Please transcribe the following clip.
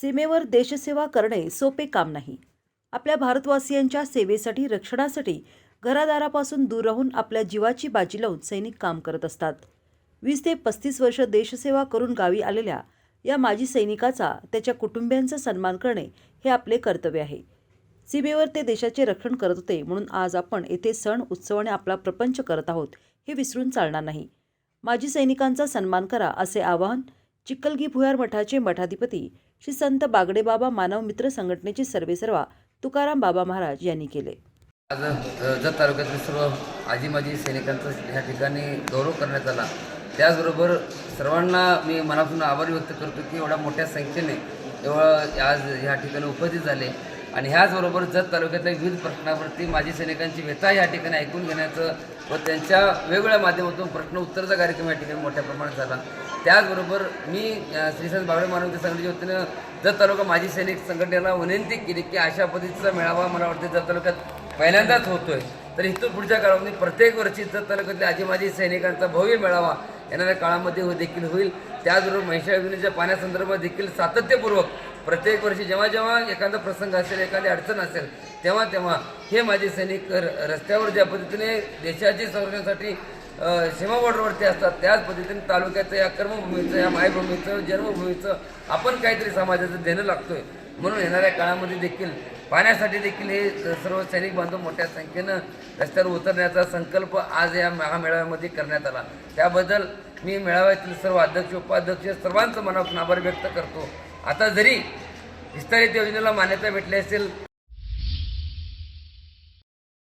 सीमेवर देशसेवा करणे सोपे काम नाही. आपल्या भारतवासियांच्या सेवेसाठी रक्षणासाठी घरादारापासून दूर राहून आपल्या जीवाची बाजी लावून सैनिक काम करत असतात. वीस ते पस्तीस वर्ष देशसेवा करून गावी आलेल्या या माजी सैनिकाचा त्याच्या कुटुंबियांचा सन्मान करणे हे आपले कर्तव्य आहे. सीमेवर ते देशाचे रक्षण करत होते म्हणून आज आपण येथे सण उत्सव आणि आपला प्रपंच करत आहोत हे विसरून चालणार नाही. माजी सैनिकांचा सन्मान करा असे आवाहन चिक्कलगी भुयार मठाचे मठाधिपती श्री संत बागडेबाबा मानव मित्र संघटनेचे सर्वेसर्वा तुकाराम बाबा महाराज यांनी केले. आज जत तालुक्यातील सर्व आजी माजी सैनिकांचा ह्या ठिकाणी गौरव करण्यात आला. त्याचबरोबर सर्वांना मी मनापासून आभार व्यक्त करतो की एवढ्या मोठ्या संख्येने एवढं आज ह्या ठिकाणी उपस्थित झाले. आणि ह्याचबरोबर जत तालुक्यातल्या विविध प्रश्नावरती माजी सैनिकांची व्यथा या ठिकाणी ऐकून घेण्याचं व त्यांच्या वेगवेगळ्या माध्यमातून प्रश्न उत्तरचा कार्यक्रम या ठिकाणी मोठ्या प्रमाणात झाला. त्याचबरोबर मी श्रीसंत बाबळे संत मानवते संघटनेच्या वतीनं जत तालुका माजी सैनिक संघटनेला विनंती केली की अशा पद्धतीचा मेळावा मला वाटते जत तालुक्यात पहिल्यांदाच होतोय. तर इथून पुढच्या काळामध्ये प्रत्येक वर्षी जत तालुक्यातल्या आजी माजी सैनिकांचा भव्य मेळावा येणाऱ्या काळामध्ये हो देखील होईल. त्याचबरोबर महिषा पाण्यासंदर्भात देखील सातत्यपूर्वक प्रत्येक वर्षी जेव्हा जेव्हा एखादा प्रसंग असेल एखादी अडचण असेल तेव्हा तेव्हा हे माझे सैनिक र- रस्त्यावर ज्या पद्धतीने देशाची संरक्षणासाठी सीमा बॉर्डरवरती असतात त्याच पद्धतीने तालुक्याचं या कर्मभूमीचं या मायभूमीचं जन्मभूमीचं आपण काहीतरी समाजाचं देणं लागतोय. म्हणून येणाऱ्या काळामध्ये देखील पाण्यासाठी देखील हे सर्व सैनिक बांधव मोठ्या संख्येनं रस्त्यावर उतरण्याचा संकल्प आज या महामेळाव्यामध्ये करण्यात आला. त्याबद्दल मी मेळाव्यातील सर्व अध्यक्ष उपाध्यक्ष सर्वांचं मनापासून आभार व्यक्त करतो. आता जरी विस्तारित योजनेला मान्यता भेटली असेल